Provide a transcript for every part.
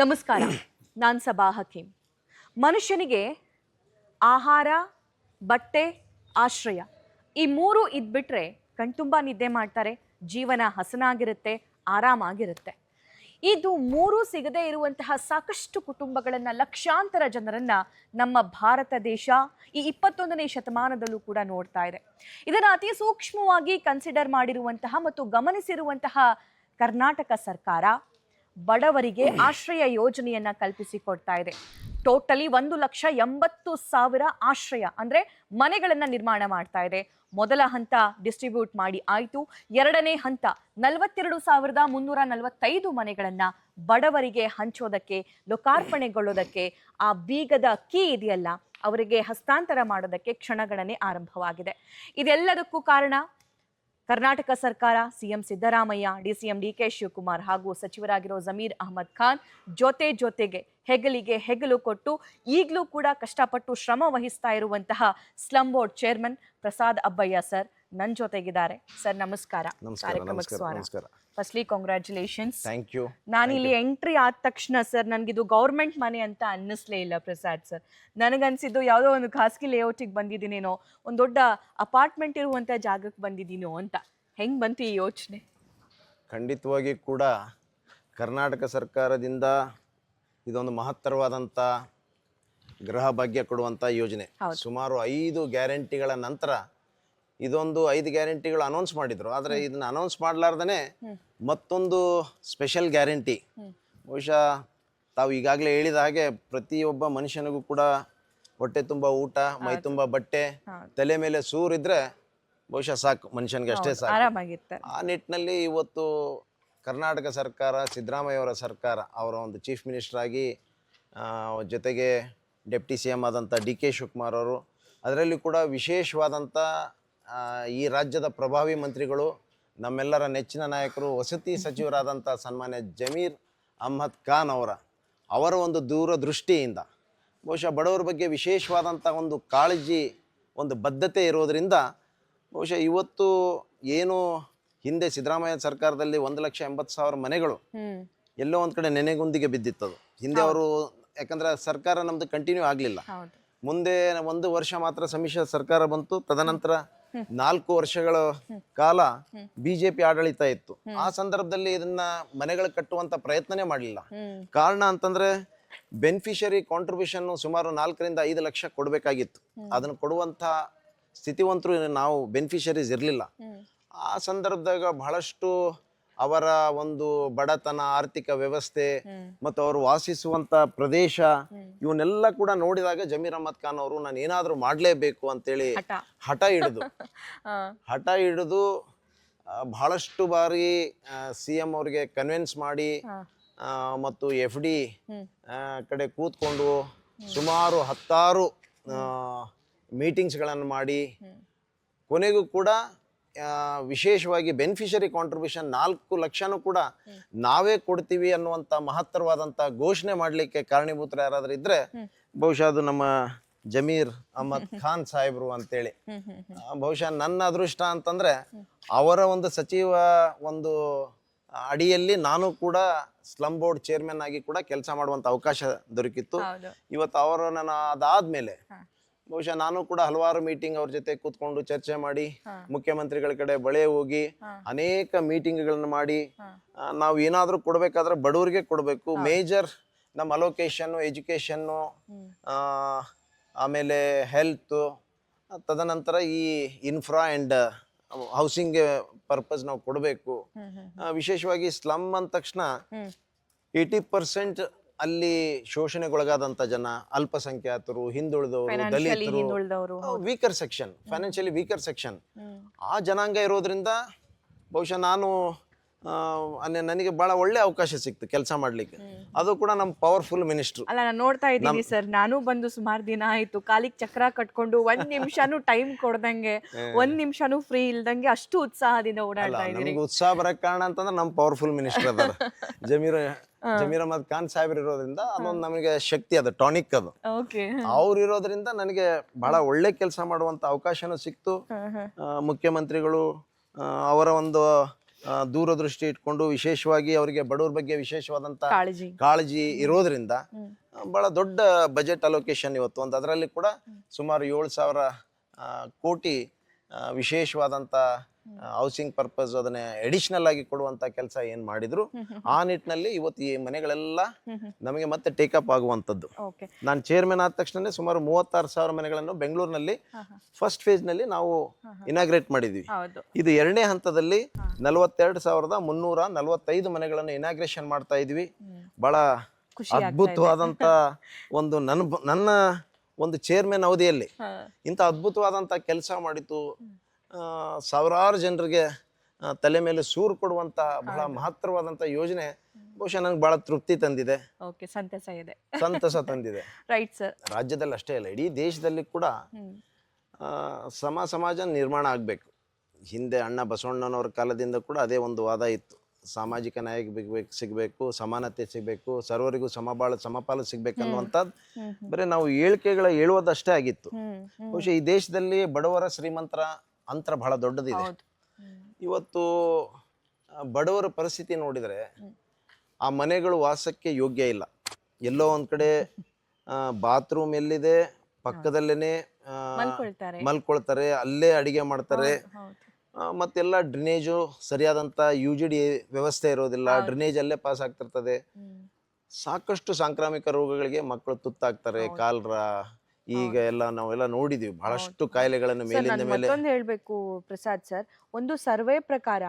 ನಮಸ್ಕಾರ. ನಾನು ಸಬಾ ಹಕೀಂ. ಮನುಷ್ಯನಿಗೆ ಆಹಾರ, ಬಟ್ಟೆ, ಆಶ್ರಯ ಈ ಮೂರು ಇದ್ಬಿಟ್ರೆ ಕಣ್ತುಂಬ ನಿದ್ದೆ ಮಾಡ್ತಾರೆ, ಜೀವನ ಹಸನಾಗಿರುತ್ತೆ, ಆರಾಮಾಗಿರುತ್ತೆ. ಇದು ಮೂರು ಸಿಗದೇ ಇರುವಂತಹ ಸಾಕಷ್ಟು ಕುಟುಂಬಗಳನ್ನು ಲಕ್ಷಾಂತರ ಜನರನ್ನ ನಮ್ಮ ಭಾರತ ದೇಶ ಈ ಇಪ್ಪತ್ತೊಂದನೇ ಶತಮಾನದಲ್ಲೂ ಕೂಡ ನೋಡ್ತಾ ಇದೆ. ಇದನ್ನು ಅತಿ ಸೂಕ್ಷ್ಮವಾಗಿ ಕನ್ಸಿಡರ್ ಮಾಡಿರುವಂತಹ ಮತ್ತು ಗಮನಿಸಿರುವಂತಹ ಕರ್ನಾಟಕ ಸರ್ಕಾರ ಬಡವರಿಗೆ ಆಶ್ರಯ ಯೋಜನೆಯನ್ನ ಕಲ್ಪಿಸಿಕೊಡ್ತಾ ಇದೆ. ಟೋಟಲಿ ಒಂದು ಲಕ್ಷ ಎಂಬತ್ತು ಸಾವಿರ ಆಶ್ರಯ ಅಂದ್ರೆ ಮನೆಗಳನ್ನ ನಿರ್ಮಾಣ ಮಾಡ್ತಾ ಇದೆ. ಮೊದಲ ಹಂತ ಡಿಸ್ಟ್ರಿಬ್ಯೂಟ್ ಮಾಡಿ ಆಯಿತು. ಎರಡನೇ ಹಂತ ನಲವತ್ತೆರಡು ಸಾವಿರದ ಮುನ್ನೂರ ನಲವತ್ತೈದು ಮನೆಗಳನ್ನ ಬಡವರಿಗೆ ಹಂಚೋದಕ್ಕೆ, ಲೋಕಾರ್ಪಣೆಗೊಳ್ಳೋದಕ್ಕೆ, ಆ ಬೀಗದ ಕೀ ಇದೆಯಲ್ಲ, ಅವರಿಗೆ ಹಸ್ತಾಂತರ ಮಾಡೋದಕ್ಕೆ ಕ್ಷಣಗಣನೆ ಆರಂಭವಾಗಿದೆ. ಇದೆಲ್ಲದಕ್ಕೂ ಕಾರಣ ಕರ್ನಾಟಕ ಸರ್ಕಾರ, CM Siddaramaiah DCM DK Shivakumar ಹಾಗೂ ಸಚಿವರಾಗಿರೋ ಜಮೀರ್ ಅಹಮದ್ ಖಾನ್ ಜೊತೆ ಜೊತೆಗೆ ಹೆಗಲಿಗೆ ಹೆಗಲು ಕೊಟ್ಟು ಈಗಲೂ ಕೂಡ ಕಷ್ಟಪಟ್ಟು ಶ್ರಮ ವಹಿಸ್ತಾ ಇರುವಂತಹ slum board chairman Prasad Abbayya sir. ನನ್ನ ಜೊತೆಗಿದ್ದಾರೆ. ಸರ್ ನಮಸ್ಕಾರ. ನಮಸ್ಕಾರ ಕಾರ್ಯಕ್ರಮಕ್ಕೆ ನಮಸ್ಕಾರ ಸ್ವಾಗತ ಫಸ್ಟ್ಲಿ ಕಾಂಗ್ರ್ಯಾಚುಲೇಷನ್ಸ್ ಥ್ಯಾಂಕ್ ಯು ಇಲ್ಲಿ ಎಂಟ್ರಿ ಆದ ತಕ್ಷಣ ಸರ್ ನನಗಿದು ಗೌರ್ಮೆಂಟ್ ಮನೆ ಅಂತ ಅನ್ನಿಸ್ಲೇ ಇಲ್ಲ ಪ್ರಸಾದ್ ಸರ್. ನನಗನ್ಸಿದ್ದು ಯಾವುದೋ ಒಂದು ಖಾಸಗಿ ಲೇಔಟಿಗೆ ಬಂದಿದ್ದೀನೇನೋ ಒಂದು ದೊಡ್ಡ ಅಪಾರ್ಟ್ಮೆಂಟ್ ಇರುವಂಥ ಜಾಗಕ್ಕೆ ಬಂದಿದ್ದೀನೋ ಅಂತ. ಹೆಂಗೆ ಬಂತು ಈ ಯೋಚನೆ? ಖಂಡಿತವಾಗಿ ಕೂಡ ಕರ್ನಾಟಕ ಸರ್ಕಾರದಿಂದ ಇದೊಂದು ಮಹತ್ತರವಾದಂಥ ಗೃಹ ಭಾಗ್ಯ ಕೊಡುವಂಥ ಯೋಜನೆ. ಸುಮಾರು ಐದು ಗ್ಯಾರಂಟಿಗಳ ನಂತರ ಇದೊಂದು ಐದು ಗ್ಯಾರಂಟಿಗಳು ಅನೌನ್ಸ್ ಮಾಡಿದ್ರು. ಆದರೆ ಇದನ್ನ ಅನೌನ್ಸ್ ಮಾಡಲಾರ್ದೇ ಮತ್ತೊಂದು ಸ್ಪೆಷಲ್ ಗ್ಯಾರಂಟಿ ಬಹುಶಃ ತಾವು ಈಗಾಗಲೇ ಹೇಳಿದ ಹಾಗೆ ಪ್ರತಿಯೊಬ್ಬ ಮನುಷ್ಯನಿಗೂ ಕೂಡ ಹೊಟ್ಟೆ ತುಂಬ ಊಟ ಮೈ ತುಂಬ ಬಟ್ಟೆ ತಲೆ ಮೇಲೆ ಸೂರಿದ್ರೆ ಬಹುಶಃ ಸಾಕು ಮನುಷ್ಯನಿಗೆ ಅಷ್ಟೇ ಸಾಕು. ಆ ನಿಟ್ಟಿನಲ್ಲಿ ಇವತ್ತು ಕರ್ನಾಟಕ ಸರ್ಕಾರ ಸಿದ್ದರಾಮಯ್ಯ ಅವರ ಸರ್ಕಾರ ಅವರ ಒಂದು ಚೀಫ್ ಮಿನಿಸ್ಟರ್ ಆಗಿ ಜೊತೆಗೆ ಡೆಪ್ಟಿ ಸಿ ಎಂ ಆದಂಥ ಡಿ ಕೆ ಶಿವಕುಮಾರ್ ಅವರು ಅದರಲ್ಲಿ ಕೂಡ ವಿಶೇಷವಾದಂಥ ಈ ರಾಜ್ಯದ ಪ್ರಭಾವಿ ಮಂತ್ರಿಗಳು ನಮ್ಮೆಲ್ಲರ ನೆಚ್ಚಿನ ನಾಯಕರು ವಸತಿ ಸಚಿವರಾದಂಥ ಸನ್ಮಾನ್ಯ ಜಮೀರ್ ಅಹ್ಮದ್ ಖಾನ್ ಅವರ ಅವರ ಒಂದು ದೂರದೃಷ್ಟಿಯಿಂದ ಬಹುಶಃ ಬಡವರ ಬಗ್ಗೆ ವಿಶೇಷವಾದಂಥ ಒಂದು ಕಾಳಜಿ ಒಂದು ಬದ್ಧತೆ ಇರೋದರಿಂದ ಬಹುಶಃ ಇವತ್ತು ಏನು ಹಿಂದೆ ಸಿದ್ದರಾಮಯ್ಯ ಸರ್ಕಾರದಲ್ಲಿ ಒಂದು ಲಕ್ಷ ಎಂಬತ್ತು ಸಾವಿರ ಮನೆಗಳು ಎಲ್ಲೋ ಒಂದು ಕಡೆ ನೆನೆಗುಂದಿಗೆ ಬಿದ್ದಿತ್ತದು. ಹಿಂದೆ ಅವರು ಯಾಕಂದ್ರೆ ಸರ್ಕಾರ ನಮ್ದು ಕಂಟಿನ್ಯೂ ಆಗಲಿಲ್ಲ. ಮುಂದೆ ಒಂದು ವರ್ಷ ಮಾತ್ರ ಸಮ್ಮಿಶ್ರ ಸರ್ಕಾರ ಬಂತು ತದನಂತರ ನಾಲ್ಕು ವರ್ಷಗಳ ಕಾಲ ಬಿಜೆಪಿ ಆಡಳಿತ ಇತ್ತು. ಆ ಸಂದರ್ಭದಲ್ಲಿ ಇದನ್ನ ಮನೆಗಳು ಕಟ್ಟುವಂತ ಪ್ರಯತ್ನನೇ ಮಾಡಲಿಲ್ಲ. ಕಾರಣ ಅಂತಂದ್ರೆ ಬೆನಿಫಿಷರಿ ಕಾಂಟ್ರಿಬ್ಯೂಷನ್ ಸುಮಾರು ನಾಲ್ಕರಿಂದ ಐದು ಲಕ್ಷ ಕೊಡಬೇಕಾಗಿತ್ತು. ಅದನ್ನು ಕೊಡುವಂತ ಸ್ಥಿತಿವಂತರು ನಾವು ಬೆನಿಫಿಷರೀಸ್ ಇರಲಿಲ್ಲ. ಆ ಸಂದರ್ಭದಾಗ ಬಹಳಷ್ಟು ಅವರ ಒಂದು ಬಡತನ ಆರ್ಥಿಕ ವ್ಯವಸ್ಥೆ ಮತ್ತು ಅವರು ವಾಸಿಸುವಂತ ಪ್ರದೇಶ ಇವನ್ನೆಲ್ಲ ಕೂಡ ನೋಡಿದಾಗ ಜಮೀರ್ ಅಹಮದ್ ಖಾನ್ ಅವರು ನಾನು ಏನಾದರೂ ಮಾಡಲೇಬೇಕು ಅಂತೇಳಿ ಹಠ. ಹಿಡಿದು. ಹಠ ಹಿಡಿದು ಬಹಳಷ್ಟು ಬಾರಿ ಸಿ ಎಂ ಅವ್ರಿಗೆ ಕನ್ವಿನ್ಸ್ ಮಾಡಿ ಮತ್ತು ಎಫ್ ಡಿ. ಕಡೆ ಕೂತ್ಕೊಂಡು ಸುಮಾರು ಹತ್ತಾರು ಮೀಟಿಂಗ್ಸ್ಗಳನ್ನು ಮಾಡಿ. ಕೊನೆಗೂ ಕೂಡ ವಿಶೇಷವಾಗಿ ಬೆನಿಫಿಷರಿ ಕಾಂಟ್ರಿಬ್ಯೂಷನ್ ನಾಲ್ಕು ಲಕ್ಷನೂ ಕೂಡ ನಾವೇ ಕೊಡ್ತೀವಿ ಅನ್ನುವಂಥ ಮಹತ್ತರವಾದಂಥ ಘೋಷಣೆ ಮಾಡಲಿಕ್ಕೆ ಕಾರಣೀಭೂತರು ಯಾರಾದರೂ ಇದ್ದರೆ ಬಹುಶಃ ಅದು ನಮ್ಮ ಜಮೀರ್ ಅಹಮದ್ ಖಾನ್ ಸಾಹೇಬ್ರು ಅಂತೇಳಿ. ಬಹುಶಃ ನನ್ನ ಅದೃಷ್ಟ ಅಂತಂದ್ರೆ ಅವರ ಒಂದು ಸಚಿವ ಒಂದು ಅಡಿಯಲ್ಲಿ ನಾನು ಕೂಡ ಸ್ಲಮ್ ಬೋರ್ಡ್ ಚೇರ್ಮನ್ ಆಗಿ ಕೂಡ ಕೆಲಸ ಮಾಡುವಂತ ಅವಕಾಶ ದೊರಕಿತ್ತು. ಇವತ್ತು ಅವರು ನನ್ನ ಅದಾದ್ಮೇಲೆ. ಬಹುಶಃ ನಾನು ಕೂಡ ಹಲವಾರು ಮೀಟಿಂಗ್ ಅವ್ರ ಜೊತೆ ಕೂತ್ಕೊಂಡು ಚರ್ಚೆ ಮಾಡಿ ಮುಖ್ಯಮಂತ್ರಿಗಳ ಕಡೆ ಬಳೆ ಹೋಗಿ. ಅನೇಕ ಮೀಟಿಂಗ್ಗಳನ್ನು ಮಾಡಿ ನಾವು ಏನಾದರೂ ಕೊಡಬೇಕಾದ್ರೆ ಬಡವರಿಗೆ ಕೊಡಬೇಕು. ಮೇಜರ್ ನಮ್ಮ ಅಲೋಕೇಶನ್ನು ಎಜುಕೇಷನ್ನು. ಆಮೇಲೆ ಹೆಲ್ತ್ ತದನಂತರ ಈ ಇನ್ಫ್ರಾ ಆ್ಯಂಡ್ ಹೌಸಿಂಗ್ ಪರ್ಪಸ್ ನಾವು ಕೊಡಬೇಕು. ವಿಶೇಷವಾಗಿ ಸ್ಲಮ್ ಅಂದ ತಕ್ಷಣ ಏಯ್ಟಿ ಪರ್ಸೆಂಟ್ ಅಲ್ಲಿ ಶೋಷಣೆಗೊಳಗಾದಂತ ಜನ ಅಲ್ಪಸಂಖ್ಯಾತರು ಹಿಂದುಳಿದವರು ದಲಿತರು weaker section financially weaker section ಆ ಜನಾಂಗ ಇರೋದ್ರಿಂದ ಬಹುಶಃ ನಾನು ಆ, ನನಗೆ ಬಹಳ ಒಳ್ಳೆ ಅವಕಾಶ ಸಿಕ್ತು ಕೆಲಸ ಮಾಡ್ಲಿಕ್ಕೆ. ಅದು ಕೂಡ ನಮ್ಮ ಪವರ್ಫುಲ್ ಮಿನಿಸ್ಟ್ರು ಅಲ್ಲ ನಾನು ನೋಡ್ತಾ ಇದ್ದೀನಿ ಸರ್ ನಾನು ಬಂದು ಸುಮಾರು ದಿನ ಆಯ್ತು ಕಾಲಿಗೆ ಚಕ್ರ ಕಟ್ಕೊಂಡು ಒಂದ್ ನಿಮಿಷನೂ ಟೈಮ್ ಕೊಡ್ದಂಗೆ ಒಂದ್ ನಿಮಿಷನೂ ಫ್ರೀ ಇಲ್ದಂಗೆ ಅಷ್ಟು ಉತ್ಸಾಹದಿಂದ ಓಡಾಡ್ತಾ ಇದ್ದೀನಿ ನಮ್ಗೆ ಉತ್ಸಾಹ ಬರಕ್ ಕಾರಣ ಅಂತಂದ್ರೆ ನಮ್ಮ ಪವರ್ಫುಲ್ ಮಿನಿಸ್ಟರ್ ಅದಾರ. ಜಮೀರ್ ಜಮೀರ್ ಅಹಮದ್ ಖಾನ್ ಸಾಹೇಬ್ರು ಇರೋದ್ರಿಂದ ಅದೊಂದು ನಮಗೆ ಶಕ್ತಿ ಅದು ಟಾನಿಕ್ ಅದು. ಓಕೆ. ಅವ್ರು ಇರೋದ್ರಿಂದ ನನಗೆ ಬಹಳ ಒಳ್ಳೆ ಕೆಲಸ ಮಾಡುವಂತ ಅವಕಾಶನೂ ಸಿಕ್ತು. ಆ, ಮುಖ್ಯಮಂತ್ರಿಗಳು ಆ, ಅವರ ಒಂದು ಆ, ದೂರದೃಷ್ಟಿ ಇಟ್ಕೊಂಡು ವಿಶೇಷವಾಗಿ ಅವರಿಗೆ ಬಡವ್ರ ಬಗ್ಗೆ ವಿಶೇಷವಾದಂತ ಕಾಳಜಿ. ಕಾಳಜಿ ಇರೋದ್ರಿಂದ. ಆ, ಬಹಳ ದೊಡ್ಡ ಬಜೆಟ್ ಅಲೋಕೇಶನ್ ಇವತ್ತು. ಒಂದು ಅದರಲ್ಲಿ ಕೂಡ ಸುಮಾರು ಏಳು ಸಾವಿರ ಕೋಟಿ ಆ, ವಿಶೇಷವಾದಂಥ ಹೌಸಿಂಗ್ ಪರ್ಪಸ್ ಅದನ್ನ ಎಡಿಷನಲ್ ಆಗಿ ಕೊಡುವಂತ ಕೆಲಸ ಏನ್ ಮಾಡಿದ್ರು ಆ ನಿಟ್ಟಿನಲ್ಲಿ ಇವತ್ತು ಈ ಮನೆಗಳೆಲ್ಲ ನಮಗೆ ಮತ್ತೆ ಟೇಕಪ್ ಆಗುವಂತದ್ದು ನಾನು ಚೇರ್ಮನ್ ಆದ ತಕ್ಷಣ ಸುಮಾರು ಮೂವತ್ತಾರು ಸಾವಿರ ಮನೆಗಳನ್ನು ಬೆಂಗಳೂರಿನಲ್ಲಿ ಫಸ್ಟ್ ಫೇಸ್ನಲ್ಲಿ ನಾವು ಇನಾಗ್ರೇಟ್ ಮಾಡಿದ್ವಿ. ಇದು ಎರಡನೇ ಹಂತದಲ್ಲಿ ನಲವತ್ತೆರಡು ಸಾವಿರದ ಮುನ್ನೂರ ನಲವತ್ತೈದು ಮನೆಗಳನ್ನು ಇನಾಗ್ರೇಷನ್ ಮಾಡ್ತಾ ಇದ್ವಿ. ಬಹಳ ಅದ್ಭುತವಾದಂತ ಒಂದು ನನ್ನ ನನ್ನ ಒಂದು ಚೇರ್ಮನ್ ಅವಧಿಯಲ್ಲಿ ಇಂತ ಇಂಥ ಅದ್ಭುತವಾದಂಥ ಕೆಲಸ ಮಾಡಿತು. ಸಾವಿರಾರು ಜನರಿಗೆ ತಲೆ ಮೇಲೆ ಸೂರು ಕೊಡುವಂತ ಬಹಳ ಮಹತ್ತರವಾದಂತ ಯೋಜನೆ ಬಹುಶಃ ನನಗೆ ಬಹಳ ತೃಪ್ತಿ ತಂದಿದೆ. ಓಕೆ ಸಂತಸ ಇದೆ. ಸಂತಸ ತಂದಿದೆ. ರೈಟ್ ಸರ್ ರಾಜ್ಯದಲ್ಲಿ ಅಷ್ಟೇ ಅಲ್ಲ ಇಡೀ ದೇಶದಲ್ಲಿ ಕೂಡ ಸಮ ಸಮಾಜ ನಿರ್ಮಾಣ ಆಗಬೇಕು. ಹಿಂದೆ ಅಣ್ಣ ಬಸವಣ್ಣನವರ ಕಾಲದಿಂದ ಕೂಡ ಅದೇ ಒಂದು ವಾದ ಇತ್ತು. ಸಾಮಾಜಿಕ ನ್ಯಾಯ ಬೇಕು ಸಿಗಬೇಕು ಸಮಾನತೆ ಸಿಗಬೇಕು ಸರ್ವರಿಗೂ ಸಮಬಾಳ ಸಮಪಾಲು ಸಿಗ್ಬೇಕನ್ನುವಂಥದ್ದು ಬರೀ ನಾವು ಹೇಳಿಕೆಗಳ ಹೇಳುವುದಷ್ಟೇ ಆಗಿತ್ತು. ಬಹುಶಃ ಈ ದೇಶದಲ್ಲಿ ಬಡವರ ಶ್ರೀಮಂತರ ಅಂತರ ಬಹಳ ದೊಡ್ಡದಿದೆ. ಇವತ್ತು ಬಡವರ ಪರಿಸ್ಥಿತಿ ನೋಡಿದರೆ ಆ ಮನೆಗಳು ವಾಸಕ್ಕೆ ಯೋಗ್ಯ ಇಲ್ಲ. ಎಲ್ಲೋ ಒಂದು ಕಡೆ ಬಾತ್ರೂಮ್ ಎಲ್ಲಿದೆ ಪಕ್ಕದಲ್ಲೇನೆ ಮಲ್ಕೊಳ್ತಾರೆ. ಅಲ್ಲೇ ಅಡಿಗೆ ಮಾಡ್ತಾರೆ. ಮತ್ತೆಲ್ಲ ಡ್ರಿನೇಜು ಸರಿಯಾದಂತ ಯು ಜಿ ಡಿ ವ್ಯವಸ್ಥೆ ಇರೋದಿಲ್ಲ. ಡ್ರೈನೇಜ್ ಅಲ್ಲೇ ಪಾಸ್ ಆಗ್ತಿರ್ತದೆ. ಸಾಕಷ್ಟು ಸಾಂಕ್ರಾಮಿಕ ರೋಗಗಳಿಗೆ ಮಕ್ಕಳು ತುತ್ತಾಗ್ತಾರೆ ಕಾಲ್ರ ಈಗ ಎಲ್ಲ ನಾವೆಲ್ಲ ನೋಡಿದೀವಿ ಬಹಳಷ್ಟು ಕಾಯಿಲೆಗಳನ್ನು ಮೇಲಿಂದ ಮೇಲೆ ಮತ್ತೊಂದು ಹೇಳಬೇಕು ಪ್ರಸಾದ್ ಸರ್ ಒಂದು ಸರ್ವೆ ಪ್ರಕಾರ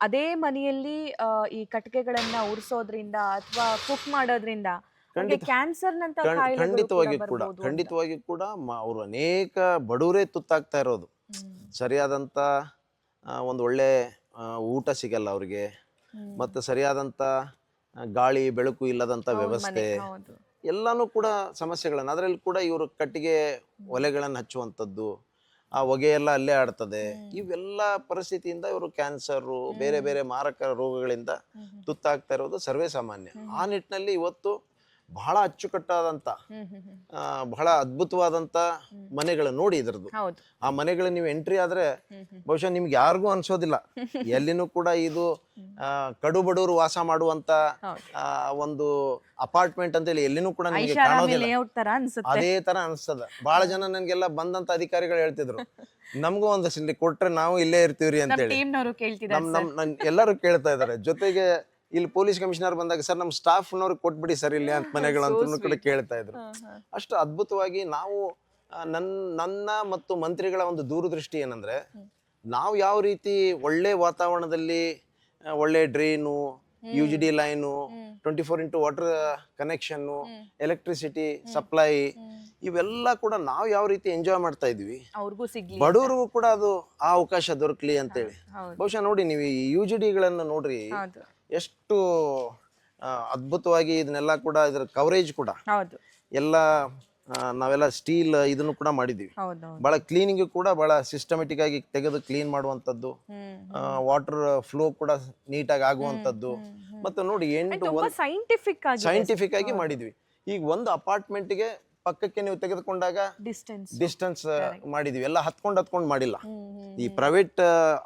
ಅದೇ ಮನೆಯಲ್ಲಿ ಆ, ಈ ಕಟ್ಟಿಗೆಗಳನ್ನ ಉರಿಸೋದ್ರಿಂದ ಅಥವಾ ಕುಕ್ ಮಾಡೋದ್ರಿಂದ ಖಂಡಿತ. ಕ್ಯಾನ್ಸರ್ ನಂತ ಖಂಡ್- ಖಂಡಿತವಾಗಿ ಕೂಡ. ಖಂಡಿತವಾಗಿ ಕೂಡ ಮ- ಅವರು ಅನೇಕ ಬಡವರೇ ತುತ್ತಾಗ್ತಾ ಇರೋದು. ಸರಿಯಾದಂತ ಆ, ಒಂದು ಒಳ್ಳೆ ಆ, ಊಟ ಸಿಗಲ್ಲ ಅವ್ರಿಗೆ. ಮತ್ತೆ ಸರಿಯಾದಂತ ಆ, ಗಾಳಿ ಬೆಳಕು ಇಲ್ಲದಂತ ವ್ಯವಸ್ಥೆ ಹೌದು ಎಲ್ಲಾನು ಕೂಡ ಸಮಸ್ಯೆಗಳನ್ನ ಅದರಲ್ಲಿ ಕೂಡ ಇವರು ಕಟ್ಟಿಗೆ ಒಲೆಗಳನ್ನು ಹಚ್ಚುವಂಥದ್ದು ಆ ಹೊಗೆ ಎಲ್ಲ ಅಲ್ಲೇ ಆಡ್ತದೆ. ಇವೆಲ್ಲ ಪರಿಸ್ಥಿತಿಯಿಂದ ಇವರು ಕ್ಯಾನ್ಸರು ಬೇರೆ ಬೇರೆ ಮಾರಕ ರೋಗಗಳಿಂದ ತುತ್ತಾಗ್ತಾ ಇರೋದು ಸರ್ವೇ ಸಾಮಾನ್ಯ. ಆ ನಿಟ್ಟಿನಲ್ಲಿ ಇವತ್ತು ಬಹಳ ಅಚ್ಚುಕಟ್ಟಾದಂಥ ಬಹಳ ಅದ್ಭುತವಾದಂಥ ಮನೆಗಳು ನೋಡಿ ಇದ್ರದ್ದು. ಆ ಮನೆಗಳು ನೀವು ಎಂಟ್ರಿ ಆದ್ರೆ ಬಹುಶಃ ನಿಮ್ಗೆ ಯಾರಿಗೂ ಅನ್ಸೋದಿಲ್ಲ. ಎಲ್ಲಿನೂ ಕೂಡ ಇದು ಕಡು ಬಡವರು ವಾಸ ಮಾಡುವಂತ ಒಂದು ಅಪಾರ್ಟ್ಮೆಂಟ್ ಅಂತ ಹೇಳಿ ಎಲ್ಲಿನೂ ಕೂಡ ನಿಮಗೆ ಕಾಣೋದಿಲ್ಲ. ಅದೇ ತರ ಅನ್ಸ್ತದ. ಬಹಳ ಜನ ನನ್ಗೆಲ್ಲ ಬಂದಂತ ಅಧಿಕಾರಿಗಳು ಹೇಳ್ತಿದ್ರು. ನಮಗೂ ಒಂದಷ್ಟು ಇಲ್ಲಿ ಕೊಟ್ರೆ ನಾವು ಇಲ್ಲೇ ಇರ್ತೀವ್ರಿ ಅಂತ ಹೇಳಿ ಎಲ್ಲರೂ ಕೇಳ್ತಾ ಇದಾರೆ. ಜೊತೆಗೆ ಇಲ್ಲಿ ಪೊಲೀಸ್ ಕಮಿಷನರ್ ಬಂದಾಗ ಸರ್ ನಮ್ಮ ಸ್ಟಾಫ್ನವ್ರಿಗೆ ಕೊಟ್ಬಿಡಿ ಸರ್ ಇಲ್ಲಿ ಅಂತ ಮನೆಗಳು ಅಂತ ಕೂಡ ಕೇಳ್ತಾ ಇದ್ರು. ಅಷ್ಟು ಅದ್ಭುತವಾಗಿ ನಾವು ನನ್ನ ನನ್ನ ಮತ್ತು ಮಂತ್ರಿಗಳ ಒಂದು ದೂರದೃಷ್ಟಿ ಏನಂದ್ರೆ ನಾವು ಯಾವ ರೀತಿ ಒಳ್ಳೆ ವಾತಾವರಣದಲ್ಲಿ ಒಳ್ಳೆ drain U G D line twenty four into water connection electricity supply ಇವೆಲ್ಲ ಕೂಡ ನಾವು ಯಾವ ರೀತಿ ಎಂಜಾಯ್ ಮಾಡ್ತಾ ಇದ್ವಿ. ಅವ್ರಿಗೂ ಸಿಗ್ಲಿ ಬಡವರಿಗೂ ಕೂಡ ಅದು ಆ ಅವಕಾಶ ದೊರಕಲಿ ಅಂತೇಳಿ. ಬಹುಶಃ ನೋಡಿ ನೀವು ಈ ಯು ಜಿ ಡಿಗಳನ್ನು ನೋಡ್ರಿ. ಎಷ್ಟು ಅದ್ಭುತವಾಗಿ ಇದನ್ನೆಲ್ಲ ಕೂಡ ಇದರ ಕವರೇಜ್ ಕೂಡ ಹೌದು. ಎಲ್ಲ ನಾವೆಲ್ಲ ಸ್ಟೀಲ್ ಇದನ್ನು ಕೂಡ ಮಾಡಿದೀವಿ ಹೌದು ಬಹಳ ಕ್ಲೀನಿಂಗ್ ಕೂಡ ಬಹಳ ಸಿಸ್ಟಮೆಟಿಕ್ ಆಗಿ ತೆಗೆದು ಕ್ಲೀನ್ ಮಾಡುವಂತದ್ದು ವಾಟರ್ ಫ್ಲೋ ಕೂಡ ನೀಟಾಗಿ ಆಗುವಂತದ್ದು ಮತ್ತು ನೋಡಿ ಎಂಟು ಸೈಂಟಿಫಿಕ್ ಸೈಂಟಿಫಿಕ್ ಆಗಿ ಮಾಡಿದ್ವಿ ಈಗ ಒಂದು ಅಪಾರ್ಟ್ಮೆಂಟ್ಗೆ ಪಕ್ಕಕ್ಕೆ ನೀವು ತೆಗೆದುಕೊಂಡಾಗ ಡಿಸ್ಟೆನ್ಸ್ ಡಿಸ್ಟೆನ್ಸ್ ಮಾಡಿದ್ವಿ ಎಲ್ಲ ಹತ್ಕೊಂಡು ಹತ್ಕೊಂಡು ಮಾಡಿಲ್ಲ. ಈ ಪ್ರೈವೇಟ್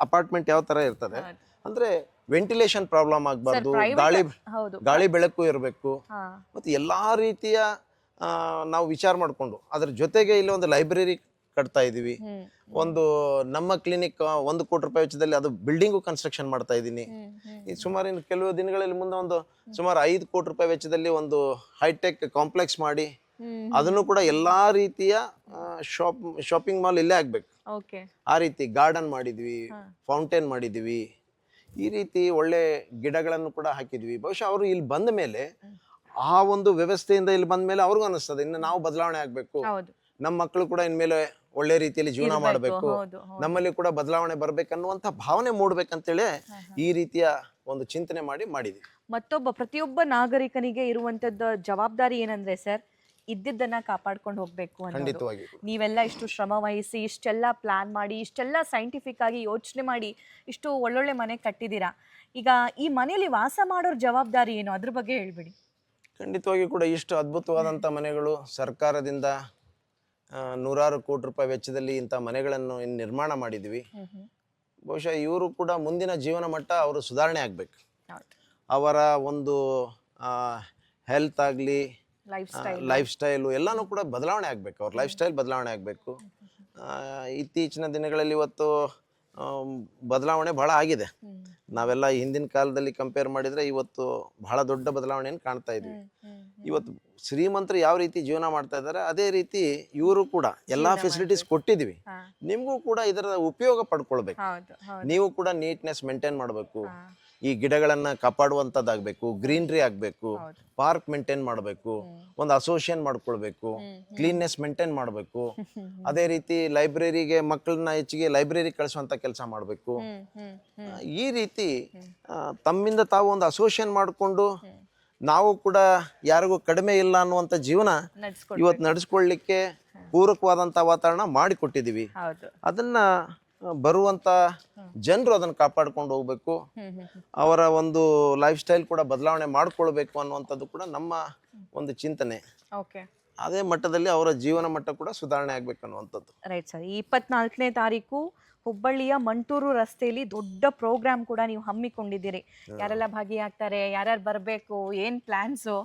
ಅಪಾರ್ಟ್ಮೆಂಟ್ ಯಾವ ತರ ಇರ್ತದೆ. ಅಂದ್ರೆ ವೆಂಟಿಲೇಷನ್ ಪ್ರಾಬ್ಲಮ್ ಆಗಬಾರ್ದು ಗಾಳಿ ಗಾಳಿ ಬೆಳಕು ಇರಬೇಕು. ಮತ್ತು ಎಲ್ಲಾ ರೀತಿಯ ನಾವು ವಿಚಾರ ಮಾಡಿಕೊಂಡು ಅದ್ರ ಜೊತೆಗೆ ಇಲ್ಲಿ ಒಂದು ಲೈಬ್ರರಿ ಕಟ್ತಾ ಇದೀವಿ. ಒಂದು ನಮ್ಮ ಕ್ಲಿನಿಕ್ ಒಂದು ಕೋಟಿ ರೂಪಾಯಿ ವೆಚ್ಚದಲ್ಲಿ ಅದು ಬಿಲ್ಡಿಂಗು ಕನ್ಸ್ಟ್ರಕ್ಷನ್ ಮಾಡ್ತಾ ಇದ್ದೀನಿ ಈ ಸುಮಾರು ಇನ್ನು ಕೆಲವು ದಿನಗಳಲ್ಲಿ ಮುಂದೆ ಒಂದು ಸುಮಾರು ಐದು ಕೋಟಿ ರೂಪಾಯಿ ವೆಚ್ಚದಲ್ಲಿ ಒಂದು ಹೈಟೆಕ್ ಕಾಂಪ್ಲೆಕ್ಸ್ ಮಾಡಿ ಅದನ್ನು ಕೂಡ ಎಲ್ಲಾ ರೀತಿಯ ಶಾಪ್ ಶಾಪಿಂಗ್ ಮಾಲ್ ಇಲ್ಲೇ ಆಗ್ಬೇಕು. ಆ ರೀತಿ ಗಾರ್ಡನ್ ಮಾಡಿದ್ವಿ ಫೌಂಟೇನ್ ಮಾಡಿದ್ವಿ. ಈ ರೀತಿ ಒಳ್ಳೆ ಗಿಡಗಳನ್ನು ಕೂಡ ಹಾಕಿದ್ವಿ. ಬಹುಶಃ ಅವರು ಇಲ್ಲಿ ಬಂದ ಮೇಲೆ ಆ ಒಂದು ವ್ಯವಸ್ಥೆಯಿಂದ ಇಲ್ಲಿ ಬಂದ ಮೇಲೆ ಅವ್ರಿಗೂ ಅನಿಸ್ತದೆ. ಇನ್ನು ನಾವು ಬದಲಾವಣೆ ಆಗ್ಬೇಕು. ನಮ್ಮ ಮಕ್ಕಳು ಕೂಡ ಇನ್ಮೇಲೆ ಒಳ್ಳೆ ರೀತಿಯಲ್ಲಿ ಜೀವನ ಮಾಡಬೇಕು. ನಮ್ಮಲ್ಲಿ ಕೂಡ ಬದಲಾವಣೆ ಬರ್ಬೇಕನ್ನುವಂತ ಭಾವನೆ ಮೂಡ್ಬೇಕಂತೇಳಿ ಈ ರೀತಿಯ ಒಂದು ಚಿಂತನೆ ಮಾಡಿ ಮಾಡಿದ್ವಿ. ಮತ್ತೊಬ್ಬ ಪ್ರತಿಯೊಬ್ಬ ನಾಗರಿಕನಿಗೆ ಇರುವಂತದ್ದು ಜವಾಬ್ದಾರಿ ಏನಂದ್ರೆ ಸರ್ ಇದ್ದಿದ್ದನ್ನ ಕಾಪಾಡ್ಕೊಂಡು ಹೋಗ್ಬೇಕು ಅಂತ ಖಂಡಿತವಾಗಿ. ನೀವೆಲ್ಲ ಇಷ್ಟು ಶ್ರಮ ವಹಿಸಿ ಇಷ್ಟೆಲ್ಲ ಪ್ಲಾನ್ ಮಾಡಿ ಇಷ್ಟೆಲ್ಲ ಸೈಂಟಿಫಿಕ್ ಆಗಿ ಯೋಚನೆ ಮಾಡಿ ಇಷ್ಟು ಒಳ್ಳೊಳ್ಳೆ ಮನೆ ಕಟ್ಟಿದ್ದೀರಾ? ಈಗ ಈ ಮನೆಯಲ್ಲಿ ವಾಸ ಮಾಡೋರ್ ಜವಾಬ್ದಾರಿ ಏನು? ಅದ್ರ ಬಗ್ಗೆ ಹೇಳ್ಬಿಡಿ. ಖಂಡಿತವಾಗಿ ಕೂಡ ಇಷ್ಟು ಅದ್ಭುತವಾದಂಥ ಮನೆಗಳು ಸರ್ಕಾರದಿಂದ ಆ, ನೂರಾರು ಕೋಟಿ ರೂಪಾಯಿ ವೆಚ್ಚದಲ್ಲಿ ಇಂಥ ಮನೆಗಳನ್ನು ಇನ್ನು ನಿರ್ಮಾಣ ಮಾಡಿದ್ವಿ. ಬಹುಶಃ ಇವರು ಕೂಡ ಮುಂದಿನ ಜೀವನ ಮಟ್ಟ ಅವರು ಸುಧಾರಣೆ ಆಗಬೇಕು. ಅವರ ಒಂದು ಹೆಲ್ತ್ ಆಗಲಿ ಲೈಫ್ ಸ್ಟೈಲ್ ಎಲ್ಲನೂ ಕೂಡ ಬದಲಾವಣೆ ಆಗಬೇಕು. ಅವ್ರ ಲೈಫ್ ಸ್ಟೈಲ್ ಬದಲಾವಣೆ ಆಗಬೇಕು. ಇತ್ತೀಚಿನ ದಿನಗಳಲ್ಲಿ ಇವತ್ತು ಬದಲಾವಣೆ ಬಹಳ ಆಗಿದೆ. ನಾವೆಲ್ಲ ಹಿಂದಿನ ಕಾಲದಲ್ಲಿ ಕಂಪೇರ್ ಮಾಡಿದರೆ ಇವತ್ತು ಬಹಳ ದೊಡ್ಡ ಬದಲಾವಣೆಯನ್ನು ಕಾಣ್ತಾ ಇದ್ವಿ. ಇವತ್ತು ಶ್ರೀಮಂತರು ಯಾವ ರೀತಿ ಜೀವನ ಮಾಡ್ತಾ ಇದ್ದಾರೆ ಅದೇ ರೀತಿ ಇವರು ಕೂಡ ಎಲ್ಲ ಫೆಸಿಲಿಟೀಸ್ ಕೊಟ್ಟಿದ್ವಿ. ನಿಮಗೂ ಕೂಡ ಇದರ ಉಪಯೋಗ ಪಡ್ಕೊಳ್ಬೇಕು. ನೀವು ಕೂಡ ನೀಟ್ನೆಸ್ ಮೇಂಟೈನ್ ಮಾಡಬೇಕು. ಈ ಗಿಡಗಳನ್ನ ಕಾಪಾಡುವಂತದ್ದಾಗಬೇಕು ಗ್ರೀನ್ರಿ ಆಗಬೇಕು. ಪಾರ್ಕ್ ಮೇಂಟೈನ್ ಮಾಡಬೇಕು ಒಂದು ಅಸೋಸಿಯೇಷನ್ ಮಾಡ್ಕೊಳ್ಬೇಕು ಕ್ಲೀನ್ನೆಸ್ ಮೇಂಟೈನ್ ಮಾಡಬೇಕು ಅದೇ ರೀತಿ ಲೈಬ್ರರಿಗೆ ಮಕ್ಕಳನ್ನ ಹೆಚ್ಚಿಗೆ ಲೈಬ್ರರಿ ಕಳಿಸುವಂತ ಕೆಲಸ ಮಾಡಬೇಕು. ಈ ರೀತಿ ತಮ್ಮಿಂದ ತಾವು ಒಂದು ಅಸೋಸಿಯೇಷನ್ ಮಾಡಿಕೊಂಡು ನಾವು ಕೂಡ ಯಾರಿಗೂ ಕಡಿಮೆ ಇಲ್ಲ ಅನ್ನುವಂಥ ಜೀವನ ಇವತ್ತು ನಡೆಸ್ಕೊಳ್ಳಿಕ್ಕೆ ಪೂರಕವಾದಂಥ ವಾತಾವರಣ ಮಾಡಿಕೊಟ್ಟಿದೀವಿ ಅದನ್ನ ಬರುವಂತ ಜನರು ಅದನ್ನ ಕಾಪಾಡ್ಕೊಂಡು ಹೋಗ್ಬೇಕು. ಅವರ ಒಂದು ಲೈಫ್ ಸ್ಟೈಲ್ ಕೂಡ ಬದಲಾವಣೆ ಮಾಡ್ಕೊಳ್ಬೇಕು ಅನ್ನುವಂಥದ್ದು ಕೂಡ ನಮ್ಮ ಒಂದು ಚಿಂತನೆ. ಓಕೆ. ಅದೇ ಮಟ್ಟದಲ್ಲಿ ಅವರ ಜೀವನ ಮಟ್ಟ ಕೂಡ ಸುಧಾರಣೆ ಆಗ್ಬೇಕು ಅನ್ನುವಂಥದ್ದು. Right sir. ಇಪ್ಪತ್ನಾಲ್ಕನೇ ತಾರೀಕು ಹುಬ್ಬಳ್ಳಿಯ ಮಂಟೂರು ರಸ್ತೆಯಲ್ಲಿ ದೊಡ್ಡ ಪ್ರೋಗ್ರಾಮ್ ಕೂಡ ನೀವು ಹಮ್ಮಿಕೊಂಡಿದ್ದೀರಿ. ಯಾರೆಲ್ಲ ಭಾಗಿಯಾಗ್ತಾರೆ ಯಾರ್ಯಾರು ಬರಬೇಕು ಏನು ಪ್ಲಾನ್ಸು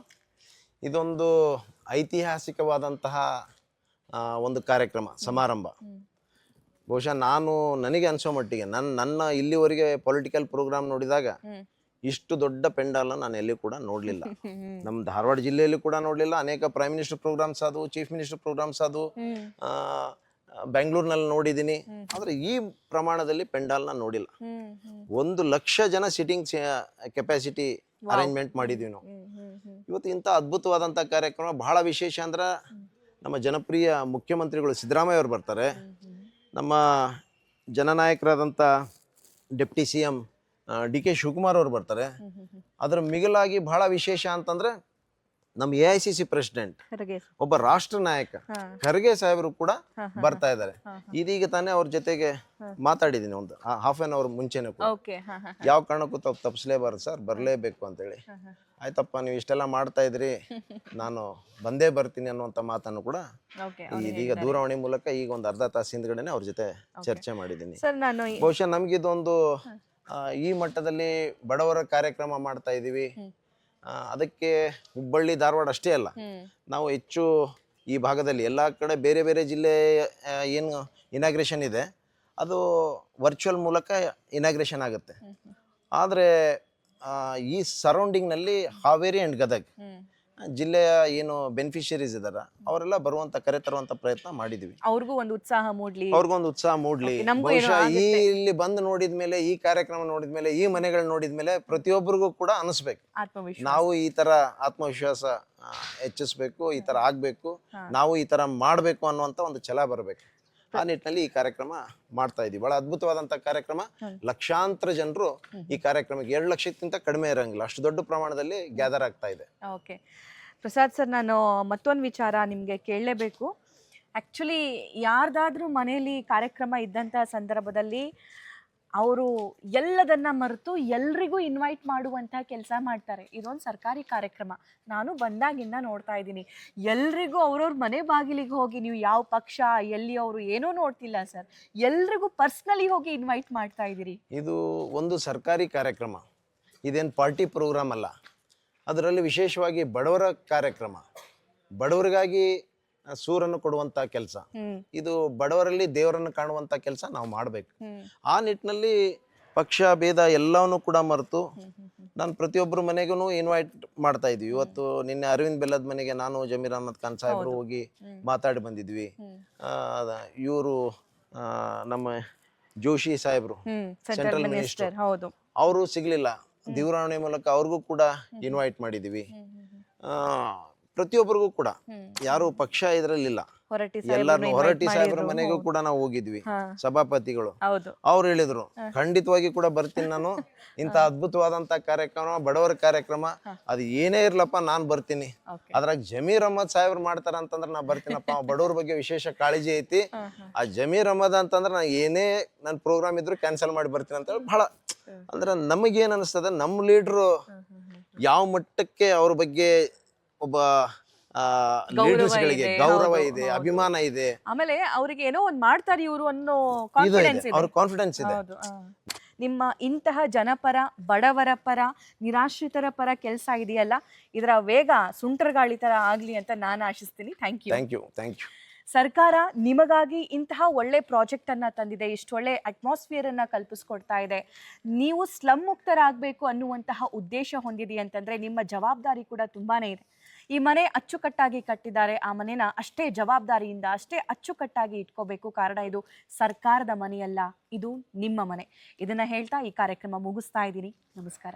ಇದೊಂದು ಐತಿಹಾಸಿಕವಾದಂತಹ ಒಂದು ಕಾರ್ಯಕ್ರಮ ಸಮಾರಂಭ. ಬಹುಶಃ ನಾನು ನನಗೆ ಅನ್ಸೋ ಮಟ್ಟಿಗೆ ನನ್ನ ನನ್ನ ಇಲ್ಲಿವರೆಗೆ ಪೊಲಿಟಿಕಲ್ ಪ್ರೋಗ್ರಾಮ್ ನೋಡಿದಾಗ ಇಷ್ಟು ದೊಡ್ಡ ಪೆಂಡಾಲ ನಾನು ಎಲ್ಲಿ ಕೂಡ ನೋಡಲಿಲ್ಲ. ನಮ್ಮ ಧಾರವಾಡ ಜಿಲ್ಲೆಯಲ್ಲಿ ಕೂಡ ನೋಡಲಿಲ್ಲ. ಅನೇಕ ಪ್ರೈಮ್ ಮಿನಿಸ್ಟರ್ ಪ್ರೋಗ್ರಾಮ್ಸ್ ಅದು ಚೀಫ್ ಮಿನಿಸ್ಟರ್ ಪ್ರೋಗ್ರಾಮ್ಸ್ ಅದು ಆ, ಬೆಂಗಳೂರಿನಲ್ಲಿ ನೋಡಿದ್ದೀನಿ ಆದರೆ ಈ ಪ್ರಮಾಣದಲ್ಲಿ ಪೆಂಡಾಲ್ನ ನೋಡಿಲ್ಲ. ಒಂದು ಲಕ್ಷ ಜನ ಸಿಟ್ಟಿಂಗ್ ಕೆಪಾಸಿಟಿ ಅರೇಂಜ್ಮೆಂಟ್ ಮಾಡಿದ್ವಿ ನಾವು. ಇವತ್ತು ಇಂಥ ಅದ್ಭುತವಾದಂಥ ಕಾರ್ಯಕ್ರಮ ಬಹಳ ವಿಶೇಷ ಅಂದ್ರೆ ನಮ್ಮ ಜನಪ್ರಿಯ ಮುಖ್ಯಮಂತ್ರಿಗಳು ಸಿದ್ದರಾಮಯ್ಯ ಅವರು ಬರ್ತಾರೆ. ನಮ್ಮ ಜನನಾಯಕರಾದಂಥ deputy C M D K Shivakumar ಅವರು ಬರ್ತಾರೆ. ಅದರ ಮಿಗಿಲಾಗಿ ಬಹಳ ವಿಶೇಷ ಅಂತಂದ್ರೆ ನಮ್ಮ A I C C president ಒಬ್ಬ ರಾಷ್ಟ್ರ ನಾಯಕ ಖರ್ಗೆ ಸಾಹೇಬರು ಕೂಡ ಬರ್ತಾ ಇದ್ದಾರೆ. ಇದೀಗ ತಾನೇ ಅವ್ರ ಜೊತೆಗೆ ಮಾತಾಡಿದೀನಿ ಒಂದು ಹಾಫ್ ಆನ್ ಅವರ್ ಮುಂಚೆನೆ ಕೂಡ. ಯಾವ ಕಾರಣಕ್ಕೂ ತಾವು ತಪ್ಪಿಸ್ಲೇಬಾರ್ದು ಸರ್ ಬರಲೇಬೇಕು ಅಂತೇಳಿ. ಆಯ್ತಪ್ಪ ನೀವು ಇಷ್ಟೆಲ್ಲ ಮಾಡ್ತಾ ಇದ್ರಿ ನಾನು ಬಂದೇ ಬರ್ತೀನಿ ಅನ್ನುವಂತ ಮಾತನ್ನು ಕೂಡ ಇದೀಗ ದೂರವಾಣಿ ಮೂಲಕ ಈಗ ಒಂದು ಅರ್ಧ ತಾಸು ಹಿಂದ್ಗಡೆನೆ ಅವ್ರ ಜೊತೆ ಚರ್ಚೆ ಮಾಡಿದ್ದೀನಿ. ಬಹುಶಃ ನಮ್ಗಿದೊಂದು ಈ ಮಟ್ಟದಲ್ಲಿ ಬಡವರ ಕಾರ್ಯಕ್ರಮ ಮಾಡ್ತಾ ಇದ್ದೀವಿ ಆ, ಅದಕ್ಕೆ ಹುಬ್ಬಳ್ಳಿ ಧಾರವಾಡ ಅಷ್ಟೇ ಅಲ್ಲ. ನಾವು ಹೆಚ್ಚು ಈ ಭಾಗದಲ್ಲಿ ಎಲ್ಲ ಕಡೆ ಬೇರೆ ಬೇರೆ ಜಿಲ್ಲೆ ಏನು ಇನಾಗ್ರೇಷನ್ ಇದೆ. ಅದು ವರ್ಚುವಲ್ ಮೂಲಕ ಇನಾಗ್ರೇಷನ್ ಆಗುತ್ತೆ. ಆದರೆ ಈ ಸರೌಂಡಿಂಗ್ನಲ್ಲಿ ಹಾವೇರಿ ಆ್ಯಂಡ್ ಗದಗ್. ಜಿಲ್ಲೆಯ ಏನು ಬೆನಿಫಿಷರೀಸ್ ಇದಾರ ಅವರೆಲ್ಲ ಬರುವಂತ ಕರೆ ತರುವಂತ ಪ್ರಯತ್ನ ಮಾಡಿದೀವಿ. ಅವ್ರಿಗೂ ಒಂದು ಉತ್ಸಾಹ ಮೂಡ್ಲಿ. ಅವ್ರಿಗೊಂದು ಉತ್ಸಾಹ ಮೂಡ್ಲಿ. Okay, ನಮ್ಗೂ ಏನೋ ಬಹುಶಃ ಈ ಇಲ್ಲಿ ಬಂದು ನೋಡಿದ್ಮೇಲೆ ಈ ಕಾರ್ಯಕ್ರಮ ನೋಡಿದ್ಮೇಲೆ ಈ ಮನೆಗಳು ನೋಡಿದ್ಮೇಲೆ ಪ್ರತಿಯೊಬ್ಬರಿಗೂ ಕೂಡ ಅನಿಸ್ಬೇಕು. ಆತ್ಮವಿಶ್ವಾಸ. ನಾವು ಈ ತರ ಆತ್ಮವಿಶ್ವಾಸ ಹೆಚ್ಚಿಸಬೇಕು ಹೆಚ್ಚಿಸ್ಬೇಕು ಈ ತರ ಆಗ್ಬೇಕು ನಾವು ಈ ತರ ಮಾಡ್ಬೇಕು ಅನ್ನುವಂತ ಒಂದು ಛಲ ಬರಬೇಕು. ಆ ನಿಟ್ಟಿನಲ್ಲಿ ಈ ಕಾರ್ಯಕ್ರಮ ಮಾಡ್ತಾ ಇದೀವಿ. ಬಹಳ ಅದ್ಭುತವಾದಂತಹ ಕಾರ್ಯಕ್ರಮ. ಲಕ್ಷಾಂತರ ಜನರು ಈ ಕಾರ್ಯಕ್ರಮಕ್ಕೆ ಎರಡು ಲಕ್ಷಕ್ಕಿಂತ ಕಡಿಮೆ ಇರಂಗಿಲ್ಲ. ಅಷ್ಟು ದೊಡ್ಡ ಪ್ರಮಾಣದಲ್ಲಿ ಗ್ಯಾದರ್ ಆಗ್ತಾ ಇದೆ. ಓಕೆ ಪ್ರಸಾದ್ ಸರ್ ನಾನು ಮತ್ತೊಂದು ವಿಚಾರ ನಿಮಗೆ ಕೇಳಲೇಬೇಕು. ಆ್ಯಕ್ಚುಲಿ ಯಾರ್ದಾದ್ರೂ ಮನೆಯಲ್ಲಿ ಕಾರ್ಯಕ್ರಮ ಇದ್ದಂತಹ ಸಂದರ್ಭದಲ್ಲಿ ಅವರು ಎಲ್ಲದನ್ನ ಮರೆತು ಎಲ್ರಿಗೂ ಇನ್ವೈಟ್ ಮಾಡುವಂಥ ಕೆಲಸ ಮಾಡ್ತಾರೆ. ಇದೊಂದು ಸರ್ಕಾರಿ ಕಾರ್ಯಕ್ರಮ. ನಾನು ಬಂದಾಗಿಂದ ನೋಡ್ತಾ ಇದ್ದೀನಿ. ಎಲ್ರಿಗೂ ಅವ್ರವ್ರ ಮನೆ ಬಾಗಿಲಿಗೆ ಹೋಗಿ ನೀವು ಯಾವ ಪಕ್ಷ, ಎಲ್ಲಿ ಅವರು ಏನೂ ನೋಡ್ತಿಲ್ಲ ಸರ್. ಎಲ್ರಿಗೂ ಪರ್ಸ್ನಲಿ ಹೋಗಿ ಇನ್ವೈಟ್ ಮಾಡ್ತಾ ಇದ್ದೀರಿ. ಇದು ಒಂದು ಸರ್ಕಾರಿ ಕಾರ್ಯಕ್ರಮ. ಇದೇನು ಪಾರ್ಟಿ ಪ್ರೋಗ್ರಾಮ್ ಅಲ್ಲ. ಅದರಲ್ಲಿ ವಿಶೇಷವಾಗಿ ಬಡವರ ಕಾರ್ಯಕ್ರಮ. ಬಡವರಿಗಾಗಿ ಸೂರನ್ನು ಕೊಡುವಂತ ಕೆಲಸ. ಇದು ಬಡವರಲ್ಲಿ ದೇವರನ್ನು ಕಾಣುವಂತ ಕೆಲಸ ನಾವು ಮಾಡಬೇಕು. ಆ ನಿಟ್ಟಿನಲ್ಲಿ ಪಕ್ಷ ಭೇದ ಎಲ್ಲವನ್ನೂ ಕೂಡ ಮರೆತು ನಾನು ಪ್ರತಿಯೊಬ್ಬರ ಮನೆಗೂ ಇನ್ವೈಟ್ ಮಾಡ್ತಾ ಇದ್ವಿ. ಇವತ್ತು ನಿನ್ನೆ ಅರವಿಂದ್ ಬೆಲ್ಲದ ಮನೆಗೆ ನಾನು ಜಮೀರ್ ಅಹಮದ್ ಖಾನ್ ಸಾಹೇಬರು ಹೋಗಿ ಮಾತಾಡಿ ಬಂದಿದ್ವಿ. ಇವರು ನಮ್ಮ ಜೋಶಿ ಸಾಹೇಬರು ಸೆಂಟ್ರಲ್. ಮಿನಿಸ್ಟರ್. ಹೌದು. ಅವರು ಸಿಗ್ಲಿಲ್ಲ. ದೂರವಾಣಿ ಮೂಲಕ ಅವ್ರಿಗೂ ಕೂಡ ಇನ್ವೈಟ್ ಮಾಡಿದೀವಿ. ಆ, ಪ್ರತಿಯೊಬ್ಬರಿಗೂ ಕೂಡ. ಯಾರು ಪಕ್ಷ ಇದ್ರಲ್ಲಿಲ್ಲ. ಎಲ್ಲಾರು ಹೊರಟಿ ಸಾಹೇಬ್ರ ಮನೆಗೂ ಕೂಡ ನಾವು ಹೋಗಿದ್ವಿ. ಸಭಾಪತಿಗಳು. ಅವ್ರು ಹೇಳಿದ್ರು ಖಂಡಿತವಾಗಿ ಕೂಡ ಬರ್ತೀನಿ ನಾನು. ಇಂತ ಅದ್ಭುತವಾದಂತ ಕಾರ್ಯಕ್ರಮ ಬಡವರ ಕಾರ್ಯಕ್ರಮ ಅದು ಏನೇ ಇರ್ಲಪ್ಪ ನಾನ್ ಬರ್ತೀನಿ. ಅದ್ರಾಗ ಜಮೀರ್ ಅಹಮದ್ ಸಾಹೇಬ್ರು ಮಾಡ್ತಾರ ಅಂತಂದ್ರೆ ನಾ ಬರ್ತೀನಪ್ಪ. ಬಡವ್ರ ಬಗ್ಗೆ ವಿಶೇಷ ಕಾಳಜಿ ಐತಿ. ಆ ಜಮೀರ್ ಅಹಮದ್ ಅಂತಂದ್ರೆ ನಾ ಏನೇ ನನ್ ಪ್ರೋಗ್ರಾಮ್ ಇದ್ರು ಕ್ಯಾನ್ಸಲ್ ಮಾಡಿ ಬರ್ತೀನಿ ಅಂತ ಹೇಳಿ ಬಹಳ ಅಂದ್ರೆ ನಮಗೇನ್ ಅನಿಸ್ತದೆ ನಮ್ಮ ಲೀಡ್ರು ಯಾವ ಮಟ್ಟಕ್ಕೆ ಅವ್ರ ಬಗ್ಗೆ ಒಬ್ಬ ಗೌರವ ಲೀಡರ್ಸ್ಗಳಿಗೆ ಇದೆ, ಗೌರವ ಇದೆ ಅಭಿಮಾನ ಇದೆ. ಆಮೇಲೆ ಅವರಿಗೆ ಏನೋ ಒಂದ್ ಮಾಡ್ತಾರೆ ಇವರು ಅನ್ನೋ ಕಾನ್ಫಿಡೆನ್ಸ್ ಇದೆ ಅವ್ರ ಕಾನ್ಫಿಡೆನ್ಸ್ ಇದೆ. ನಿಮ್ಮ ಇಂತಹ ಜನಪರ ಬಡವರ ಪರ ನಿರಾಶ್ರಿತರ ಪರ ಕೆಲಸ ಇದೆಯಲ್ಲ? ಇದರ ವೇಗ ಸುಂಟರಗಾಳಿ ತರ ಆಗ್ಲಿ ಅಂತ ನಾನು ಆಶಿಸ್ತೀನಿ. Thank you thank you thank you ಸರ್ಕಾರ ನಿಮಗಾಗಿ ಇಂತಹ ಒಳ್ಳೆ ಪ್ರಾಜೆಕ್ಟ್ ಅನ್ನ ತಂದಿದೆ ಇಷ್ಟು ಒಳ್ಳೆ ಅಟ್ಮಾಸ್ಫಿಯರ್ ಅನ್ನ ಕಲ್ಪಿಸ್ಕೊಡ್ತಾ ಇದೆ. ನೀವು ಸ್ಲಮ್ ಮುಕ್ತರಾಗಬೇಕು ಅನ್ನುವಂತಹ ಉದ್ದೇಶ ಹೊಂದಿದೆ ಅಂತಂದ್ರೆ ನಿಮ್ಮ ಜವಾಬ್ದಾರಿ ಕೂಡ ತುಂಬಾನೇ ಇದೆ. ಈ ಮನೆ ಅಚ್ಚುಕಟ್ಟಾಗಿ ಕಟ್ಟಿದ್ದಾರೆ. ಆ ಮನೆನ ಅಷ್ಟೇ ಜವಾಬ್ದಾರಿಯಿಂದ, ಅಷ್ಟೇ ಅಚ್ಚುಕಟ್ಟಾಗಿ ಇಟ್ಕೋಬೇಕು. ಕಾರಣ ಇದು ಸರ್ಕಾರದ ಮನೆಯಲ್ಲ, ಇದು ನಿಮ್ಮ ಮನೆ. ಇದನ್ನ ಹೇಳ್ತಾ ಈ ಕಾರ್ಯಕ್ರಮ ಮುಗಿಸ್ತಾ ಇದ್ದೀನಿ. ನಮಸ್ಕಾರ.